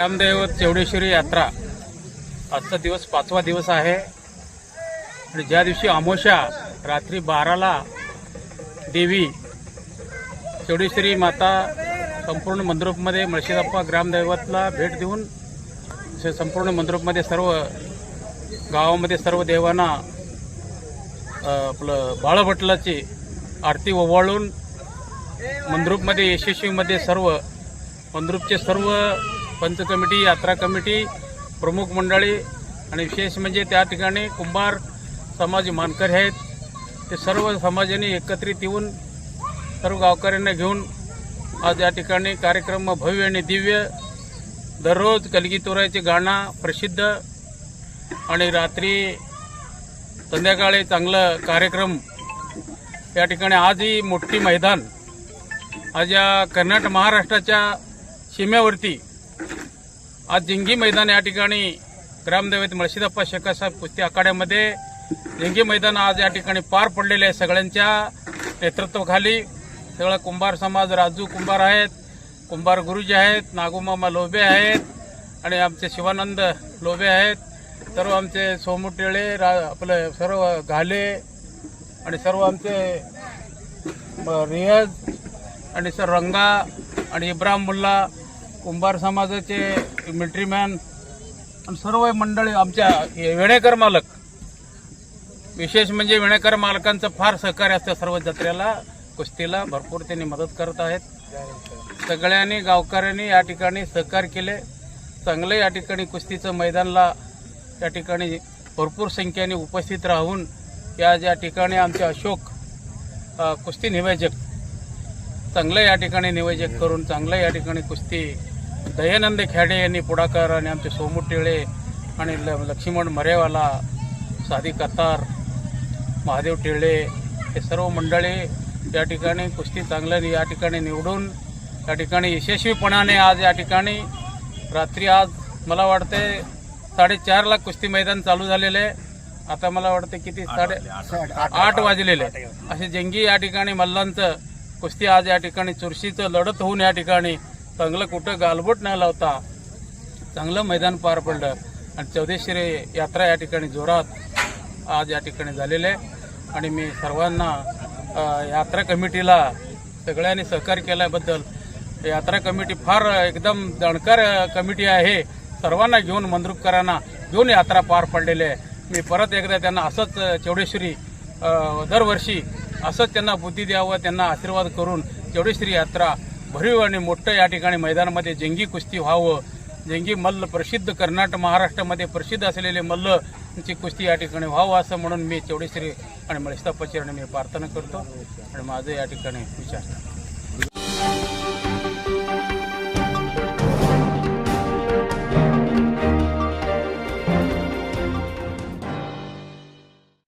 रामदैवत चौडेश्वरी यात्रा. आजचा दिवस पाचवा दिवस आहे. आणि ज्या दिवशी अमोशा रात्री बाराला देवी चौडेश्वरी माता संपूर्ण मंद्रुपमध्ये मळशीदाप्पा ग्रामदैवतला भेट देऊन संपूर्ण मंद्रुपमध्ये सर्व गावामध्ये सर्व देवांना आपलं बाळभटलाची आरती ओवाळून मंद्रुपमध्ये यशस्वीमध्ये सर्व मंद्रुपचे सर्व पंच कमिटी यात्रा कमिटी प्रमुख मंडळी आणि विशेष म्हणजे त्या ठिकाणी कुंभार समाज मानकरी आहेत. ते सर्व समाजाने एकत्रित येऊन सर्व गावकऱ्यांना घेऊन आज या ठिकाणी कार्यक्रम भव्य आणि दिव्य दररोज कलगीतोराचे गाणं प्रसिद्ध आणि रात्री संध्याकाळी चांगलं कार्यक्रम. या ठिकाणी आजही मोठी मैदान. आज या कर्नाटक महाराष्ट्राच्या सीमेवरती आज जिंगी मैदान या ठिकाणी ग्रामदैवत मळशीदप्पा शेखासाहेब कुस्ती आखाड्यामध्ये जिंगी मैदान आज या ठिकाणी पार पडलेले आहे सगळ्यांच्या नेतृत्वाखाली. सगळा कुंभार समाज राजू कुंभार आहेत कुंभार गुरुजी आहेत नागोमामा लोबे आहेत आणि आमचे शिवानंद लोबे आहेत. सर्व आमचे सोमटेळे रा आपले सर्व घाले आणि सर्व आमचे रियाज आणि सर रंगा आणि इब्राहिम मुल्ला कुंभार समाजाचे मिलिटरी मॅन आणि सर्व मंडळी आमच्या विणेकर वेणेकर मालक विशेष म्हणजे विणेकर मालकांचं फार सहकार्य असतं सर्व जत्रेला कुस्तीला. भरपूर त्यांनी मदत करत आहेत. सगळ्यांनी गावकऱ्यांनी या ठिकाणी सहकार्य केले. चांगलं या ठिकाणी कुस्तीचं मैदानला या ठिकाणी भरपूर संख्येने उपस्थित राहून या ज्या ठिकाणी आमचे अशोक कुस्ती निवेदक चांगलं या ठिकाणी निवेदक करून चांगलं या ठिकाणी कुस्ती दयानंद खेडे यांनी पुढाकार आणि आमचे सोमू टेळे आणि ल- लक्ष्मण मरेवाला साधी कतार महादेव टेळे हे सर्व मंडळी या ठिकाणी कुस्ती चांगलं या ठिकाणी निवडून या ठिकाणी यशस्वीपणाने आज या ठिकाणी रात्री आज मला वाटते साडेचारला कुस्ती मैदान चालू झालेलं आहे आता मला वाटतं किती साडे आठ वाजलेले असे जंगी या ठिकाणी मल्लांचं कुस्ती आज या ठिकाणी चुरशीचं लढत होऊन या ठिकाणी चांगलं कुठं गालबोट न लावता. चांगलं मैदान पार पडलं. आणि चौदेश्वरी यात्रा या ठिकाणी जोरात आज या ठिकाणी झालेलं आहे. आणि मी सर्वांना यात्रा कमिटीला सगळ्यांनी सहकार्य केल्याबद्दल यात्रा कमिटी फार एकदम जाणकार कमिटी आहे. सर्वांना घेऊन मंद्रुपकरांना घेऊन यात्रा पार पडलेली आहे. मी परत एकदा त्यांना असंच चौडेश्वरी दरवर्षी असंच त्यांना बुद्धी द्यावं त्यांना आशीर्वाद करून चौडेश्वरी यात्रा भरीव आणि मोठं या ठिकाणी मैदानामध्ये जंगी कुस्ती व्हावं. जंगी मल्ल प्रसिद्ध कर्नाटक महाराष्ट्रामध्ये प्रसिद्ध असलेले मल्लची कुस्ती या ठिकाणी व्हावं असं म्हणून मी चौडेश्री आणि मळिस्तापाची आणि मी प्रार्थना करतो. आणि माझं या ठिकाणी विचार